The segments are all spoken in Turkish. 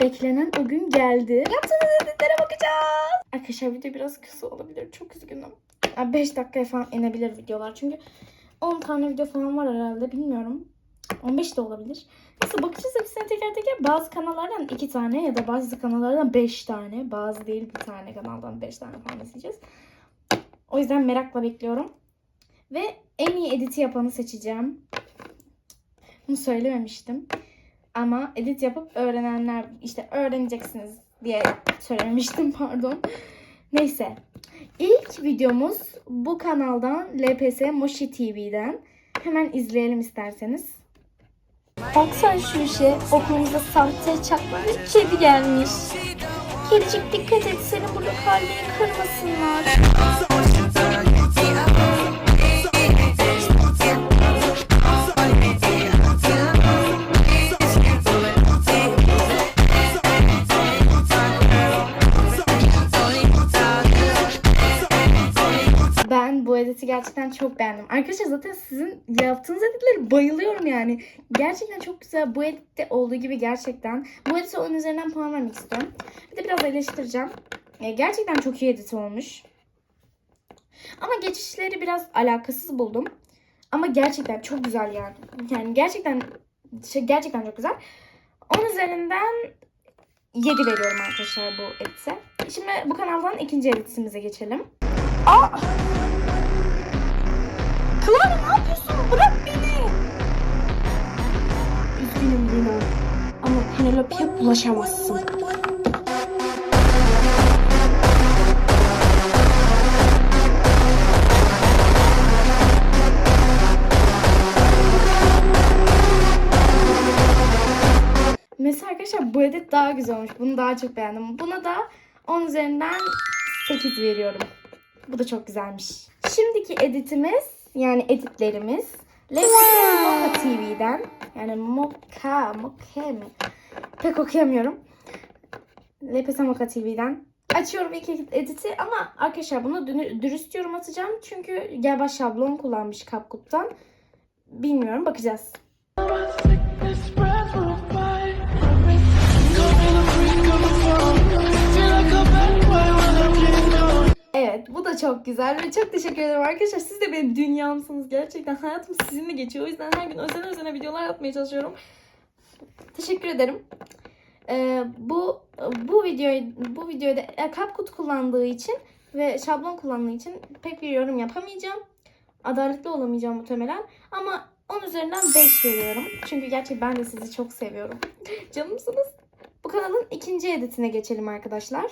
Beklenen o gün geldi. Yaptığınız editlere bakacağız. Arkadaşlar video biraz kısa olabilir. Çok üzgünüm. 5 dakikaya falan inebilir videolar. Çünkü 10 tane video falan var herhalde. Bilmiyorum. 15 de olabilir. Neyse bakacağız hepsine teker teker. Bazı kanallardan 2 tane ya da bazı kanallardan 5 tane. Bazı değil bir tane kanaldan 5 tane falan izleyeceğiz. O yüzden merakla bekliyorum. Ve en iyi editi yapanı seçeceğim. Bunu söylememiştim. Ama edit yapıp öğrenenler işte öğreneceksiniz diye söylemiştim pardon. Neyse. İlk videomuz bu kanaldan LPS Moshi TV'den. Hemen izleyelim isterseniz. Baksana şu işe. Okulumuza sahte çakma bir kedi gelmiş. Kedicik dikkat et senin burada kalbini kırmasınlar. Gerçekten çok beğendim. Arkadaşlar zaten sizin yaptığınız editleri bayılıyorum yani. Gerçekten çok güzel. Bu editte olduğu gibi gerçekten. Bu edite onun üzerinden puan vermek istiyorum. Bir de biraz eleştireceğim. E, gerçekten çok iyi edit olmuş. Ama geçişleri biraz alakasız buldum. Ama gerçekten çok güzel yani. Yani gerçekten şey, gerçekten çok güzel. Onun üzerinden 7 veriyorum arkadaşlar bu edite. Şimdi bu kanaldan ikinci editimize geçelim. Aa! Clara ne yapıyorsun? Bırak beni. Üzgünüm Lina. Ama Penelope'ye bulaşamazsın. Mesela arkadaşlar bu edit daha güzel olmuş. Bunu daha çok beğendim. Buna da 10 üzerinden 8 veriyorum. Bu da çok güzelmiş. Şimdiki editimiz yani editlerimiz Lexi Mocha TV'den yani Mocha, Mocha mi? Pek okuyamıyorum. LPS Mocha TV'den. Açıyorum ilk editi ama arkadaşlar bunu dü- dürüst yorum atacağım. Çünkü galiba şablon kullanmış CapCut'tan. Bilmiyorum bakacağız. Çok güzel ve çok teşekkür ederim arkadaşlar. Siz de benim dünyamsınız gerçekten. Hayatım sizinle geçiyor. O yüzden her gün özene özene videolar yapmaya çalışıyorum. Teşekkür ederim. Ee, bu bu videoyu bu videoda e, CapCut kullandığı için ve şablon kullandığı için pek bir yorum yapamayacağım. Adaletli olamayacağım muhtemelen. Ama 10 üzerinden 5 veriyorum. Çünkü gerçekten ben de sizi çok seviyorum. Canımsınız. Bu kanalın ikinci editine geçelim arkadaşlar.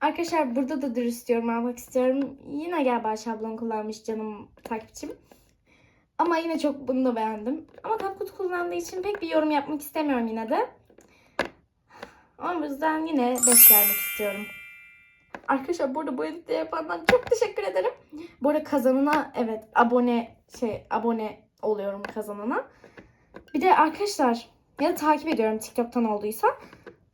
Arkadaşlar burada da dürüst yorum almak istiyorum. Yine galiba şablon kullanmış canım takipçim. Ama yine çok bunu da beğendim. Ama CapCut kullandığı için pek bir yorum yapmak istemiyorum yine de. O yüzden yine 5 vermek istiyorum. Arkadaşlar burada bu editleri yapandan çok teşekkür ederim. Bu arada kazanana evet abone şey abone oluyorum kazanana. Bir de arkadaşlar ya da takip ediyorum TikTok'tan olduysa.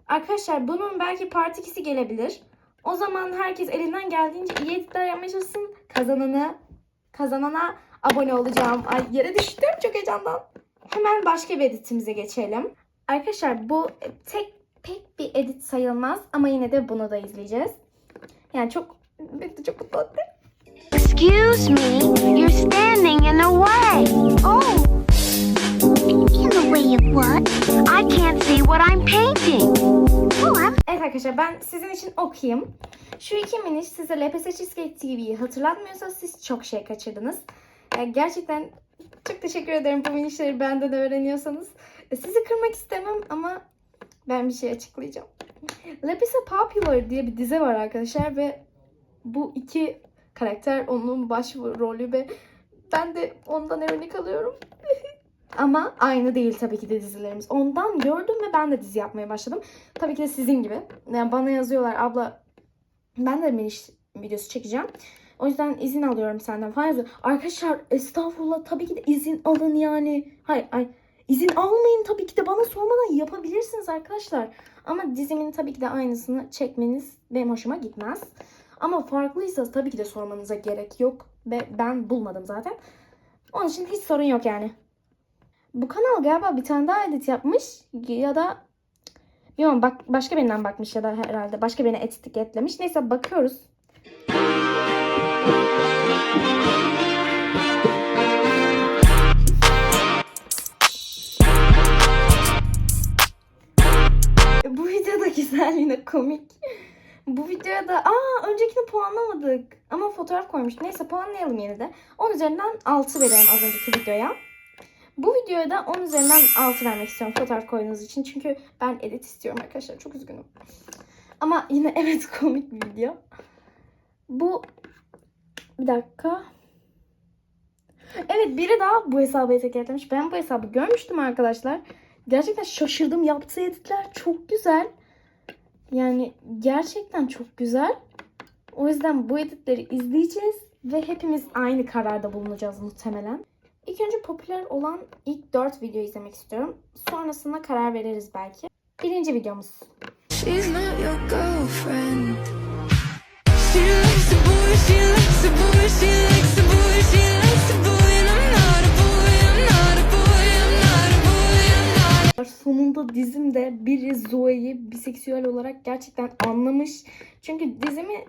Arkadaşlar bunun belki part 2'si gelebilir. O zaman herkes elinden geldiğince iyi editler yapmaya çalışsın. Kazananı kazanana abone olacağım. Ay yere düştüm çok heyecandan. Hemen başka bir editimize geçelim. Arkadaşlar bu tek pek bir edit sayılmaz ama yine de bunu da izleyeceğiz. Yani çok beni de çok mutlu etti. Excuse me, you're standing in the way. Oh. In the way of what? I can't see what I'm painting. I'm Evet arkadaşlar ben sizin için okuyayım. Şu iki miniş size LPS Cheesecake TV'yi hatırlatmıyorsa siz çok şey kaçırdınız. Yani gerçekten çok teşekkür ederim bu minişleri benden öğreniyorsanız. E, Sizi kırmak istemem ama ben bir şey açıklayacağım. LPS Popular diye bir dizi var arkadaşlar ve bu iki karakter onun baş rolü ve ben de ondan örnek alıyorum. Ama aynı değil tabii ki de dizilerimiz. Ondan gördüm ve ben de dizi yapmaya başladım. Tabii ki de sizin gibi. Yani bana yazıyorlar abla ben de miniş videosu çekeceğim. O yüzden izin alıyorum senden falan yazıyor. Arkadaşlar estağfurullah tabii ki de izin alın yani. Hayır ay izin almayın tabii ki de bana sormadan yapabilirsiniz arkadaşlar. Ama dizimin tabii ki de aynısını çekmeniz benim hoşuma gitmez. Ama farklıysa tabii ki de sormanıza gerek yok. Ve ben bulmadım zaten. Onun için hiç sorun yok yani. Bu kanal galiba bir tane daha edit yapmış ya da bilmiyorum bak başka birinden bakmış ya da herhalde başka birine etiketlemiş. Neyse bakıyoruz. Güzel yine komik. Bu videoya da aa öncekini puanlamadık. Ama fotoğraf koymuş. Neyse puanlayalım yine de. 10 üzerinden 6 veriyorum az önceki videoya. Bu videoya da 10 üzerinden 6 vermek istiyorum fotoğraf koyduğunuz için. Çünkü ben edit istiyorum arkadaşlar. Çok üzgünüm. Ama yine evet komik bir video. Bu bir dakika. Evet biri daha bu hesabı etiketlemiş. Ben bu hesabı görmüştüm arkadaşlar. Gerçekten şaşırdım. Yaptığı editler çok güzel. Yani gerçekten çok güzel. O yüzden bu editleri izleyeceğiz ve hepimiz aynı kararda bulunacağız muhtemelen. İlk önce popüler olan ilk 4 video izlemek istiyorum. Sonrasında karar veririz belki. Birinci videomuz. She's not your girlfriend. She likes a boy, she likes a boy, she likes a boy, dizimde biri Zoe'yi biseksüel olarak gerçekten anlamış. Çünkü dizimi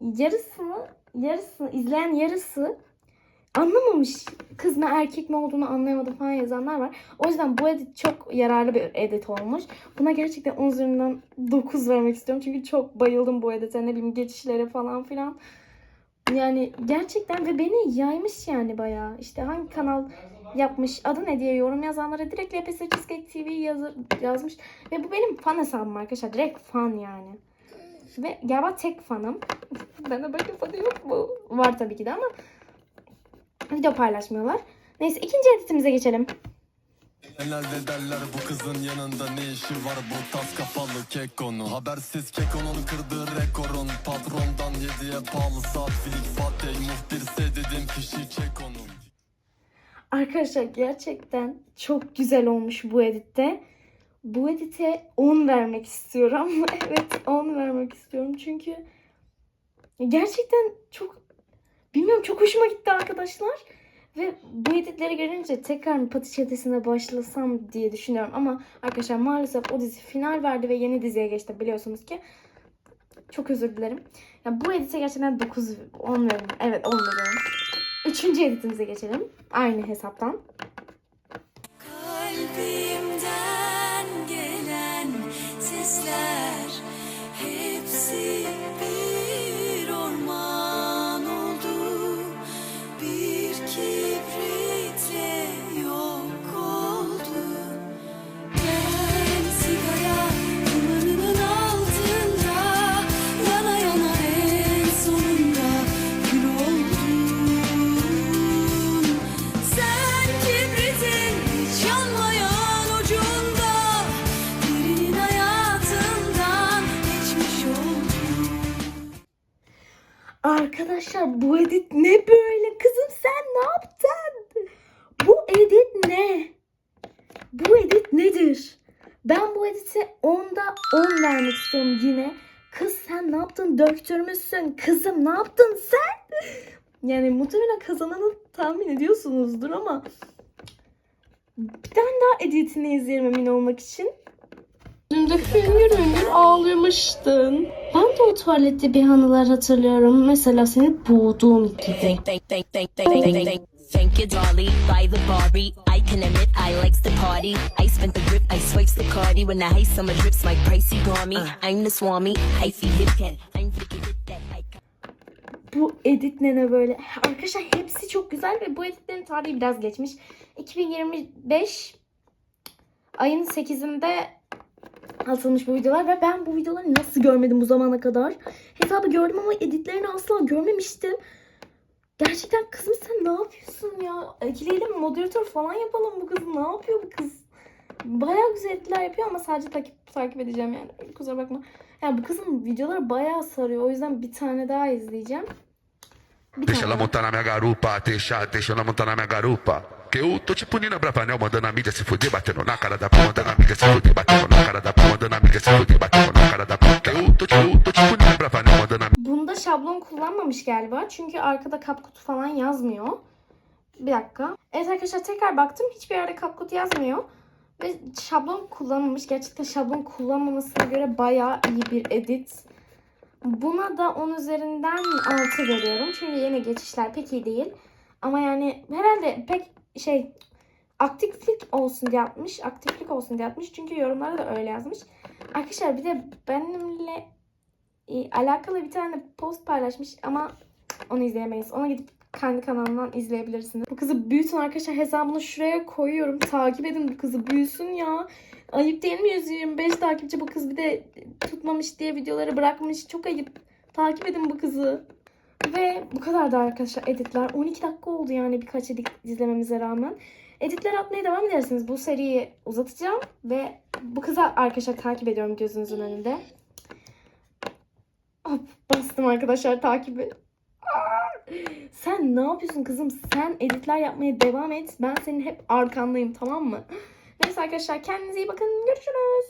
yarısını, yarısını izleyen yarısı anlamamış. Kız mı erkek mi olduğunu anlayamadı falan yazanlar var. O yüzden bu edit çok yararlı bir edit olmuş. Buna gerçekten 10 üzerinden 9 vermek istiyorum. Çünkü çok bayıldım bu edite. Ne bileyim geçişlere falan filan. Yani gerçekten ve beni yaymış yani bayağı. İşte hangi kanal yapmış, adı ne diye yorum yazanlara direkt LPS Cheesecake TV yazı, yazmış. Ve bu benim fan hesabım arkadaşlar. Direkt fan yani. Ve galiba tek fanım. ben de böyle fanı yok mu? Var tabii ki de ama video paylaşmıyorlar. Neyse ikinci editimize geçelim. Genelde derler bu kızın yanında ne işi var bu tas kafalı kekonu Habersiz kekonun kırdığı rekorun Patrondan yediye pahalı saat filik fatih Muhbirse dedim fişi çek Arkadaşlar gerçekten çok güzel olmuş bu editte. Bu edite 10 vermek istiyorum. evet 10 vermek istiyorum çünkü gerçekten çok bilmiyorum çok hoşuma gitti arkadaşlar. Ve bu editleri görünce tekrar mı Pati Çetesi'ne başlasam diye düşünüyorum. Ama arkadaşlar maalesef o dizi final verdi ve yeni diziye geçti biliyorsunuz ki. Çok özür dilerim. Ya bu edite gerçekten 9, 10 veriyorum. Evet 10 veriyorum. Üçüncü editimize geçelim. Aynı hesaptan. Arkadaşlar bu edit ne böyle? Kızım sen ne yaptın? Bu edit ne? Bu edit nedir? Ben bu edite 10'da 10 vermek istiyorum yine. Kız sen ne yaptın? Döktürmüşsün. Kızım ne yaptın sen? Yani muhtemelen kazananı tahmin ediyorsunuzdur ama bir tane daha editini izleyelim emin olmak için. Dün de hüngür hüngür ağlıyormuştun. Ben de o tuvalette bir anılar hatırlıyorum. Mesela seni boğduğum gibi. Thank you, Dolly. By the Barbie, I can admit I likes the party. I spent the grip, I swipes the cardi. When the high summer drips like pricey gourmet. Uh. I'm the swarmy, I feel hip can. I'm freaking bu editlene böyle. Arkadaşlar hepsi çok güzel ve bu editlerin tarihi biraz geçmiş. 2025 ayın 8'inde atılmış bu videolar ve ben bu videoları nasıl görmedim bu zamana kadar? Hesabı gördüm ama editlerini asla görmemiştim. Gerçekten kızım sen ne yapıyorsun ya? Ekleyelim moderatör falan yapalım bu kız. Ne yapıyor bu kız? Bayağı güzel editler yapıyor ama sadece takip takip edeceğim yani. Kusura bakma. Yani bu kızın videoları bayağı sarıyor. O yüzden bir tane daha izleyeceğim. Bir Deixa tane ela daha. montar na minha garupa, deixa, deixa ela montar na minha garupa. Que eu tô tipo Nina Bravanel mandando a mídia se fuder, batendo na cara da p, mandando a mídia se fuder, batendo na cara da p, mandando a mídia se fuder, batendo na cara da p. Eu tô, eu tô tipo Nina Bravanel mandando a Bunda şablon kullanmamış galiba. Çünkü arkada kapkutu falan yazmıyor. Bir dakika. Evet arkadaşlar tekrar baktım. Hiçbir yerde kapkutu yazmıyor. Ve şablon kullanmamış. Gerçekten şablon kullanmamasına göre bayağı iyi bir edit. Buna da 10 üzerinden 6 veriyorum. Çünkü yeni geçişler pek iyi değil. Ama yani herhalde pek şey aktiflik olsun diye yapmış. Aktiflik olsun diye yapmış. Çünkü yorumlara da öyle yazmış. Arkadaşlar bir de benimle e, alakalı bir tane post paylaşmış ama onu izleyemeyiz. Ona gidip kendi kanalından izleyebilirsiniz. Bu kızı büyütün arkadaşlar. Hesabını şuraya koyuyorum. Takip edin bu kızı. Büyüsün ya. Ayıp değil mi 125 takipçi bu kız bir de tutmamış diye videoları bırakmış. Çok ayıp. Takip edin bu kızı. Ve bu kadar da arkadaşlar editler. 12 dakika oldu yani birkaç edit izlememize rağmen. Editler atmaya devam edersiniz. Bu seriyi uzatacağım ve bu kızı arkadaşlar takip ediyorum gözünüzün önünde. Hop, bastım arkadaşlar takibi. Aa! Sen ne yapıyorsun kızım? Sen editler yapmaya devam et. Ben senin hep arkandayım tamam mı? Neyse arkadaşlar kendinize iyi bakın. Görüşürüz.